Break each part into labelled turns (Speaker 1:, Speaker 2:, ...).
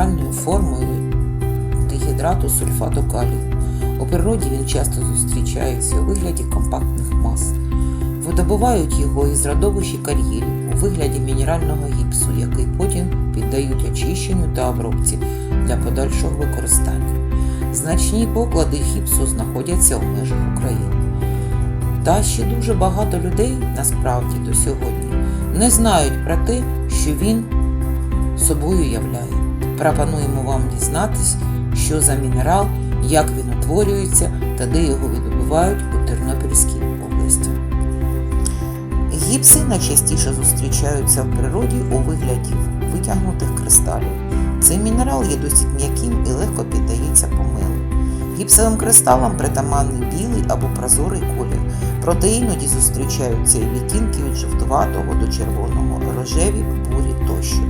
Speaker 1: Мінеральною формою дигідрату сульфату калію. У природі він часто зустрічається у вигляді компактних мас. Видобувають його із родовища кар'єрів у вигляді мінерального гіпсу, який потім піддають очищенню та обробці для подальшого використання. Значні поклади гіпсу знаходяться у межах України. Та ще дуже багато людей насправді до сьогодні не знають про те, що він собою являє. Пропонуємо вам дізнатись, що за мінерал, як він утворюється та де його видобувають у Тернопільській області. Гіпси найчастіше зустрічаються в природі у вигляді витягнутих кристалів. Цей мінерал є досить м'яким і легко піддається помилу. Гіпсовим кристалам притаманний білий або прозорий колір, проте іноді зустрічаються і відтінки від жовтуватого до червоного, рожеві, бурі тощо.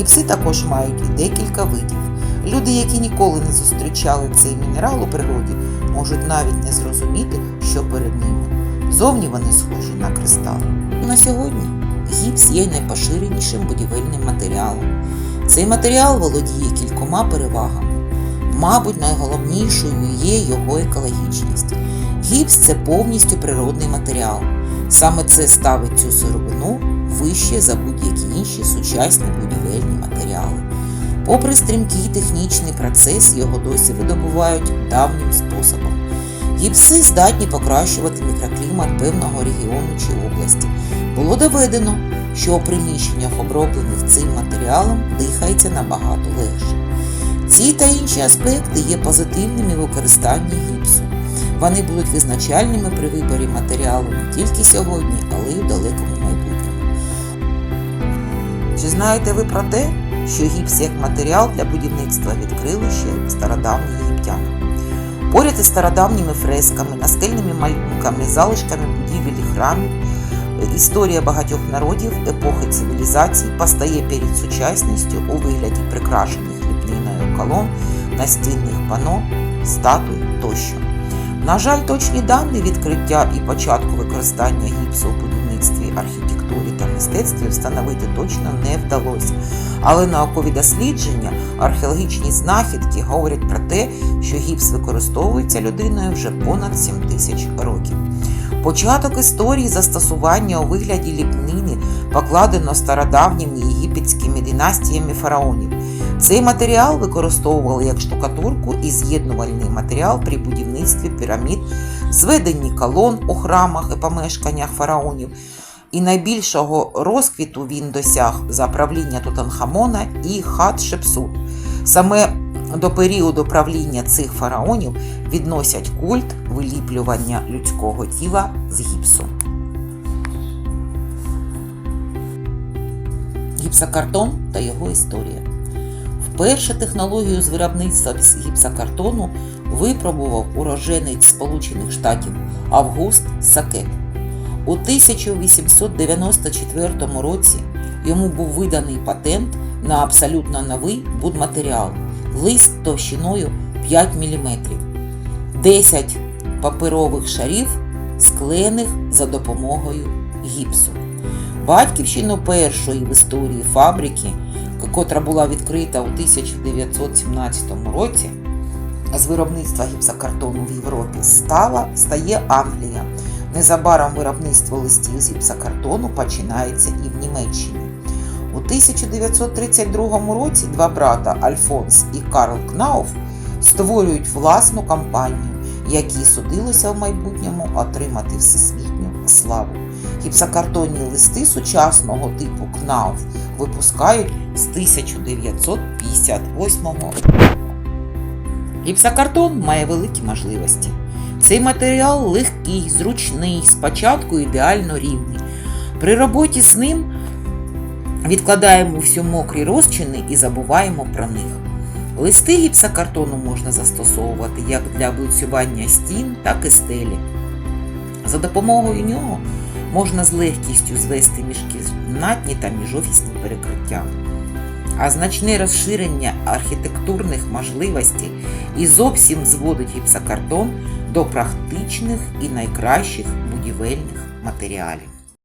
Speaker 1: Гіпси також мають і декілька видів. Люди, які ніколи не зустрічали цей мінерал у природі, можуть навіть не зрозуміти, що перед ними. Зовні вони схожі на кристали. На сьогодні гіпс є найпоширенішим будівельним матеріалом. Цей матеріал володіє кількома перевагами. Мабуть, найголовнішою є його екологічність. Гіпс це повністю природний матеріал. Саме це ставить цю сировину вище за будь-які інші сучасні будівельні матеріали. Попри стрімкий технічний процес, його досі видобувають давнім способом. Гіпси здатні покращувати мікроклімат певного регіону чи області. Було доведено, що у приміщеннях, оброблених цим матеріалом, дихається набагато легше. Ці та інші аспекти є позитивними в використанні гіпсу. Вони будуть визначальними при виборі матеріалу не тільки сьогодні, але й у далекому майбутньому. Чи знаєте ви про те, що гіпс як матеріал для будівництва відкрили ще стародавні єгиптяни? Поряд із стародавніми фресками, настельними малюнками, залишками будівель і храмів, історія багатьох народів епохи цивілізацій постає перед сучасністю у вигляді прикрашених ліпниною колон, настінних пано, статуй тощо. На жаль, точні дані відкриття і початку використання гіпсу у будівництві, архітектурі та мистецтві встановити точно не вдалося. Але наукові дослідження, археологічні знахідки говорять про те, що гіпс використовується людиною вже понад 7 тисяч років. Початок історії застосування у вигляді ліпнини покладено стародавніми єгипетськими династіями фараонів. Цей матеріал використовували як штукатурку і з'єднувальний матеріал при будівництві пірамід, зведенні колон у храмах і помешканнях фараонів. І найбільшого розквіту він досяг за правління Тутанхамона і Хатшепсут. Саме до періоду правління цих фараонів відносять культ виліплювання людського тіла з гіпсу. Гіпсокартон та його історія. Вперше технологію з виробництва гіпсокартону випробував уроженець Сполучених Штатів Август Сакет. У 1894 році йому був виданий патент на абсолютно новий будматеріал лист товщиною 5 мм, 10 паперових шарів, склеєних за допомогою гіпсу. Батьківщину першої в історії фабрики, котра була відкрита у 1917 році, з виробництва гіпсокартону в Європі стала, стає Англія. Незабаром виробництво листів з гіпсокартону починається і в Німеччині. У 1932 році два брата Альфонс і Карл Кнауф створюють власну компанію, якій судилося в майбутньому отримати всесвітню славу. Гіпсокартонні листи сучасного типу Кнауф випускають з 1958 року. Гіпсокартон має великі можливості. Цей матеріал легкий, зручний, спочатку ідеально рівний. При роботі з ним відкладаємо всі мокрі розчини і забуваємо про них. Листи гіпсокартону можна застосовувати як для облицювання стін, так і стелі. За допомогою нього можна з легкістю звести міжкімнатні та міжофісні перекриття. А значне розширення архітектурних можливостей і зовсім зводить гіпсокартон до практичних і найкращих будівельних матеріалів.